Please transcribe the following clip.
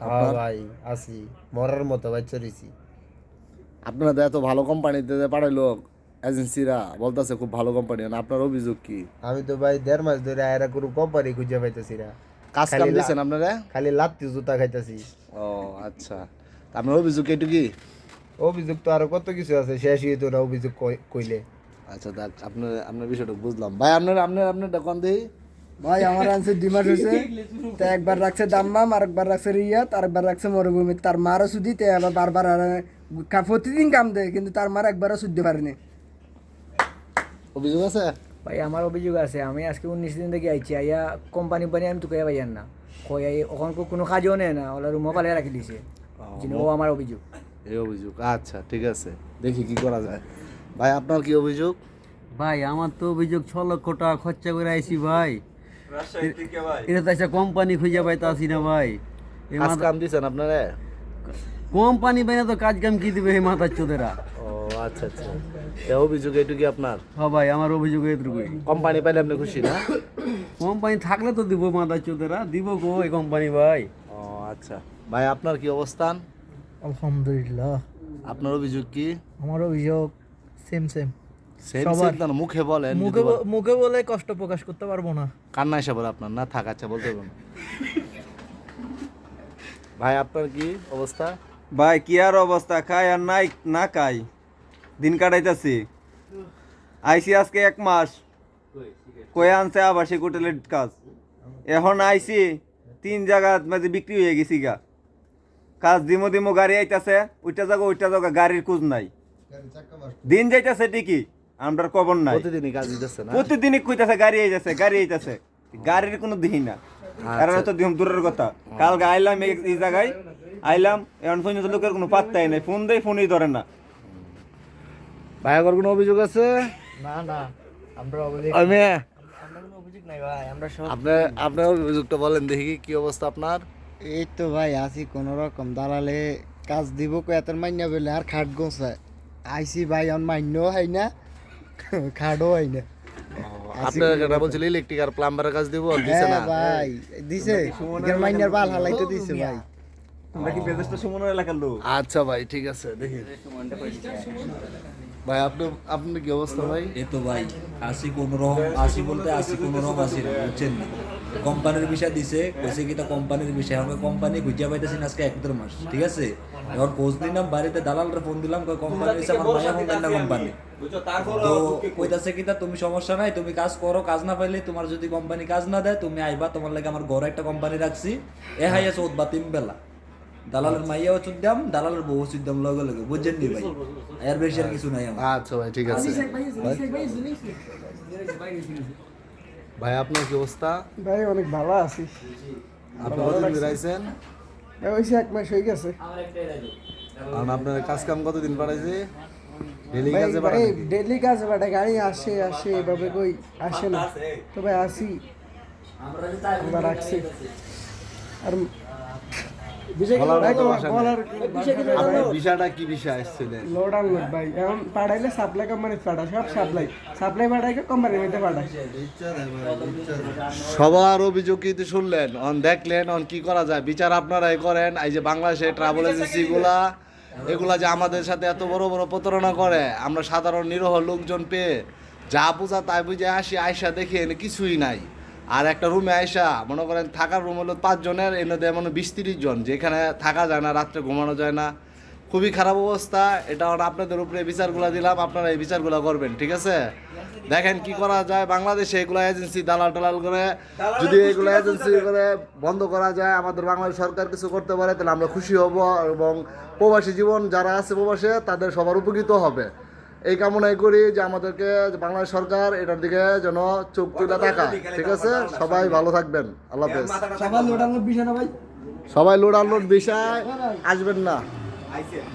হ্যাঁ ভাই আছি। মরার মতো ভাই আপনারা এত ভালো কোম্পানিতে পাঠাইলো এজেন্সিরা বলতেছে খুব ভালো কোম্পানি আপনার অভিযোগ কি? আমি তো ভাই দেড় মাস ধরে আয়রা কোনো কোম্পানি খুঁজে পাইতেছি না। কাজ কাম দিচ্ছেন আপনারা? খালি লাত্তি জুতা খাইতেছি। ও আচ্ছা। আপনার অভিযোগ এটু কি? অভিযোগ তো আরও কত কিছু আছে শেষই তো না অভিযোগ কই- কইলে। আচ্ছা দেখ আপনার আপনার বিষয়টা বুঝলাম। ভাই আপনার আপনার আপনার দোকান দিই ভাই আমার আনছে দুই মাস হয়েছে। তা একবার রাখছে দাম্মাম আরেকবার রাখছে রিয়াত আরেকবার রাখছে মরুভূমি তার মারও সুদি তে আবার বারবার আর প্রতিদিন কাম দেয় কিন্তু তার মার একবারও শুদ্ধ পারেনি। অভিযোগ আছে? ভাই আমার অভিযোগ আছে। আমি আজকে উনিশ দিন থেকে আইছি। আইয়া কোম্পানি বানিয়ে আমি তো পাইয়ান না। কই আই ওখান কোনো কাজও নেই না। ওলা রুমও পালে রাখি দিছে। ও আমার অভিযোগ। এই অভিযোগ আচ্ছা ঠিক আছে। দেখি কি করা যায়। ভাই আপনার কি অভিযোগ? ভাই আমার তো অভিযোগ ছ লক্ষ টাকা খরচা করে আইছি ভাই। এটা তো একটা কোম্পানি খুঁজে পাইতাছি না ভাই। কাজ কাম দিচ্ছেন আপনারা? কোম্পানি বাইনা তো কাজ কাম কি দিবে এই মাথার চোদেরা? ও আচ্ছা আচ্ছা। এই অভিযোগ এটু কি আপনার? হ্যাঁ ভাই আমার অভিযোগ এটুকুই কোম্পানি পাইলে আপনি খুশি না? কোম্পানি থাকলে তো দিব মাথার চোদেরা। দিব গো এই কোম্পানি ভাই। ও আচ্ছা। ভাই আপনার কি অবস্থান? আলহামদুলিল্লাহ। আপনার অভিযোগ কি? আমার অভিযোগ সেম সেম মুখে বলেন মুখে বলে কষ্ট প্রকাশ করতে পারব না। কান্না এসে বলে আপনার না থাক আচ্ছা বলতে পারবেন ভাই আপনার কি অবস্থা? ভাই কি আর অবস্থা? খাই আর নাই না খাই। দিন কাটাইতেছি। আইসি আজকে এক মাস। কয়ে আনছে আবাসিক হোটেলের কাজ। এখন আইসি তিন জায়গা মাঝে বিক্রি হয়ে গেছি গা। কাজ দিমো দিমো গাড়ি আইতাছে ওইটা জায়গা ওইটা জায়গা গাড়ির খোঁজ নাই। দিন যাইতাছে ঠিকই। আমরার কবর নাই। প্রতিদিনই কাজ দিতেছে না। প্রতিদিনই কইতাছে গাড়ি আইতাছে গাড়ি আইতাছে। গাড়ির কোনো দিহি না। কারণ তো দিম দূরের কথা। কালকে আইলাম এই জায়গায়। আইলাম এখন পর্যন্ত লোকের কোনো পাত্তাই নাই। ফোন দেয় ফোনই ধরে না। ভাই আগর কোনো অভিযোগ আছে? না না। আমরা অভিযোগ আমি আমরা কোনো অভিযোগ নাই ভাই আমরা সব আপনার আপনার অভিযোগটা বলেন দেখি কি অবস্থা আপনার। এই তো ভাই আছি কোন রকম। দালালে কাজ দিব কয়াতের মাইনা বলে আর খাট গোছায়। আইসি ভাই অন মাইনও হয় না। খাটও হয় না আপনার এটা বলছিল ইলেকট্রিক আর প্লাম্বারের কাজ দিব দিছে না? হ্যাঁ ভাই দিছে। দিছে ভাই। লোক? আচ্ছা ভাই ঠিক আছে দেখি। ভাই আপনি আপনার কি অবস্থা ভাই? এতো তো ভাই আসি কোন রকম আসি বলতে আসি কোন রকম আসি বুঝছেন না? কোম্পানির বিষয় দিছে কইছে কি তা কোম্পানির বিষয়। আমাকে কোম্পানি খুঁজে পাইতেছি না আজকে এক দেড় মাস ঠিক আছে? এখন খোঁজ নিলাম বাড়িতে দালালরে ফোন দিলাম কয় কোম্পানি হইছে আমার মায়া ফোন না কোম্পানি। তো কইতাছে কি তা তুমি সমস্যা নাই তুমি কাজ করো কাজ না পাইলে তোমার যদি কোম্পানি কাজ না দেয় তুমি আইবা তোমার লাগে আমার ঘরে একটা কোম্পানি রাখছি। এ হাইয়া চোদ বা তিন বেলা। দালালের মাইয়াও চুদ দাম দালালের বউ চুদ দাম লগে লগে। বুঝছেন নি ভাই? এর বেশি আর কিছু নাই আচ্ছা ভাই ঠিক আছে। ভাই আপনার কি অবস্থা? ভাই অনেক ভালো আছি। আপনি কতদিন বেড়াইছেন ভাই এক মাস হয়ে গেছে। কারণ আপনার কাজ কাম কতদিন বাড়াইছে? ডেলি কাজে বাড়াই ডেলি কাজে বাড়াই গাড়ি আসে আসে এভাবে কই আসে না। তো ভাই আসি। আমরা রাখছি। আর বিষয়টা কি বিষয় আসছিলেন লোড আনলোড ভাই। এখন পাঠাইলে সাপ্লাই কোম্পানি পাঠায় সব সাপ্লাই সাপ্লাই পাঠাই কোম্পানির মধ্যে পাঠায়। সবার অভিযোগ কিন্তু শুনলেন। অন দেখলেন অন কি করা যায়? বিচার আপনারাই করেন। এই যে বাংলাদেশে ট্রাভেল এজেন্সি গুলা এগুলা যে আমাদের সাথে এত বড় বড় প্রতারণা করে আমরা সাধারণ নিরহ লোকজন পেয়ে যা বোঝা তাই বুঝে আসি আয়সা দেখে এনে কিছুই নাই। আর একটা রুমে আয়সা মনে করেন থাকার রুম হলো পাঁচজনের এনে দেয় মানে বিশ তিরিশ জন। যেখানে থাকা যায় না, রাত্রে ঘুমানো যায় না। খুবই খারাপ অবস্থা। এটা আপনাদের উপরে বিচারগুলো দিলাম, আপনারা এই বিচারগুলো করবেন, ঠিক আছে? দেখেন কি করা যায়, বাংলাদেশে এগুলো এজেন্সি দালাল টালাল করে, যদি এগুলো এজেন্সি করে বন্ধ করা যায়, আমাদের বাংলাদেশ সরকার কিছু করতে পারে, তাহলে আমরা খুশি হব এবং প্রবাসী জীবন যারা আছে প্রবাসে, তাদের সবার উপকৃত হবে। এই কামনাই করি যে আমাদেরকে বাংলাদেশ সরকার এটার দিকে যেন চোখ তুলে থাকা ঠিক আছে? সবাই ভালো থাকবেন। আল্লাহ হাফেজ। সবার লোড আনলোড বিষয় সবাই লোড আনলোড বিষয় আসবেন না।